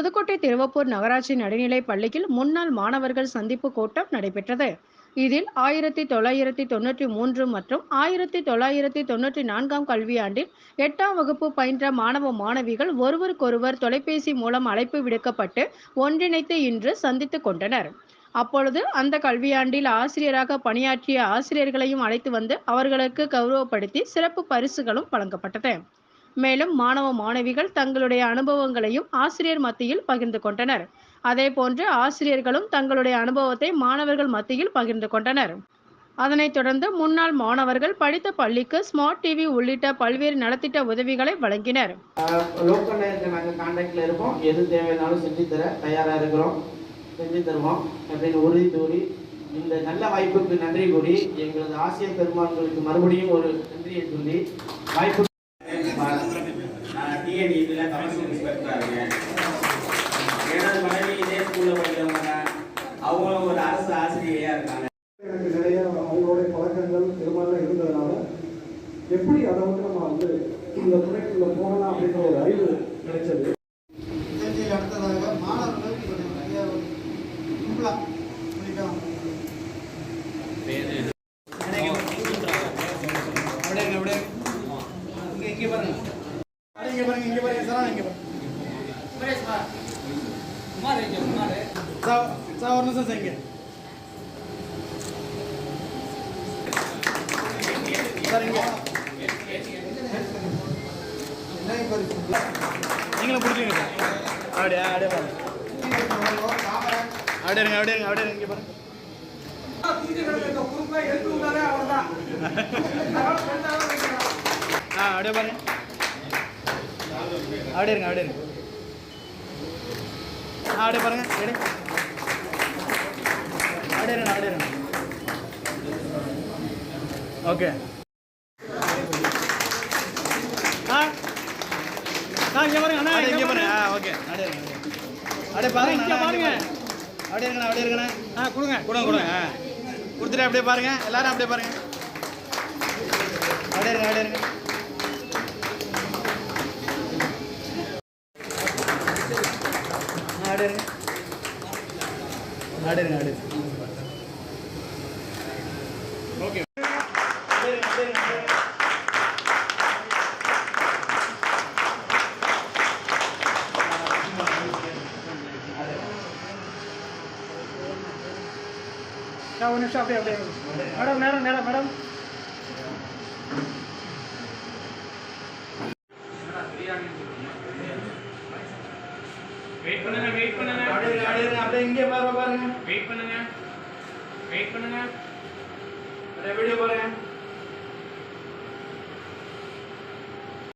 புதுக்கோட்டை திருவப்பூர் நகராட்சி நடுநிலைப் பள்ளியில் முன்னாள் மாணவர்கள் சந்திப்பு கூட்டம் நடைபெற்றது. இதில் ஆயிரத்தி தொள்ளாயிரத்தி தொண்ணூற்றி மூன்று மற்றும் ஆயிரத்தி தொள்ளாயிரத்தி தொண்ணூற்றி நான்காம் கல்வியாண்டில் எட்டாம் வகுப்பு பயின்ற மாணவ மாணவிகள் ஒருவருக்கொருவர் தொலைபேசி மூலம் அழைப்பு விடுக்கப்பட்டு ஒன்றிணைத்து இன்று சந்தித்துக் கொண்டனர். அப்பொழுது அந்த கல்வியாண்டில் ஆசிரியராக பணியாற்றிய ஆசிரியர்களையும் அழைத்து வந்து அவர்களுக்கு கௌரவப்படுத்தி சிறப்பு பரிசுகளும் வழங்கப்பட்டது. மேலும் மாணவ மாணவிகள் தங்களுடைய அனுபவங்களையும் ஆசிரியர் மத்தியில் பகிர்ந்து கொண்டனர். அதேபோன்று ஆசிரியர்களும் தங்களுடைய அனுபவத்தை மாணவர்கள் மத்தியில் பகிர்ந்து கொண்டனர். அதனைத் தொடர்ந்து முன்னாள் மாணவர்கள் படித்த பள்ளிக்கு ஸ்மார்ட் டிவி உள்ளிட்ட பல்வேறு நலத்திட்ட உதவிகளை வழங்கினர். லோக்கலில் இருக்க நாங்கள் கான்டாக்டில் இருப்போம். எது தேவையானாலும் செஞ்சு தர தயாராக இருக்கிறோம். செஞ்சு தருவோம். அப்படின்னு உறுதி கூறி இந்த நல்ல வாய்ப்புக்கு நன்றி கூறி எங்களது ஆசிய பெருமான்களுக்கு மறுபடியும் ஒரு நன்றியை சொல்லி வாய்ப்பு டிஎன்இபியில் கமர்ஷியல் இன்ஸ்பெக்டராக இருக்கேன் எனது மனைவி இதே ஸ்கூலில் படிக்கிறவங்க தான் அவங்களும் ஒரு அரசு ஆசிரியையாக இருக்காங்க எனக்கு நிறைய அவங்களுடைய பழக்கங்கள் இது மாதிரிலாம் இருந்ததுனால எப்படி அதை வந்து நம்ம வந்து இந்த துறைக்குள்ள போகலாம் அப்படின்ற ஒரு அறிவு கிடைச்சது நிகழ்ச்சியில் அடுத்ததாக மாணவர்கள் கொஞ்சம் நிறைய சிம்பிளாக முடிக்கலாம் இங்கே பாருங்க இங்கே பாருங்க இங்கே பாருங்க சார் ஒரு நிமிஷம் சார் இங்கே நீங்களும் பிடிச்சிங்க சார் அப்படியே அப்படியே பாருங்க அப்படியே இருங்க அப்படியே இருங்க அப்படியே இருங்க இங்கே பாருங்க அப்படியே பாருங்க. அப்படியே இருங்க அப்படியே இருங்க. ஆ அப்படியே பாருங்க ரெடி அப்படியே இருங்க அப்படியே இருங்க. ஓகே. ஆ ஆ இங்கே பாருங்க அண்ணா இங்கே பாருங்க. ஆ ஓகே. அப்படியே இருங்க அப்படியே. பாருங்க இங்கே பாருங்க. அப்படியே அப்படியே இருங்கண்ணா ஆ கொடுங்க. கொடுங்க கொடுங்க. ஆ. கொடுத்துட்டு அப்படியே பாருங்க. எல்லாரும் அப்படியே பாருங்க. அப்படியே இருங்க அப்படியே இருங்க. ஆ, அப்படியே இருங்க அப்படியே இருங்க அப்படியே இருங்க ஓகே ஒரு நிமிஷம் அப்படியே அப்படியே. மேடம் நேரம் நேரம் மேடம். வெயிட் பண்ணுங்க வெயிட் பண்ணுங்க. அப்படியே அப்படியே அப்படியே இங்கே பாருங்க பாருங்க. வெயிட் பண்ணுங்க. வெயிட் பண்ணுங்க. அப்படியே வீடியோ பாருங்க.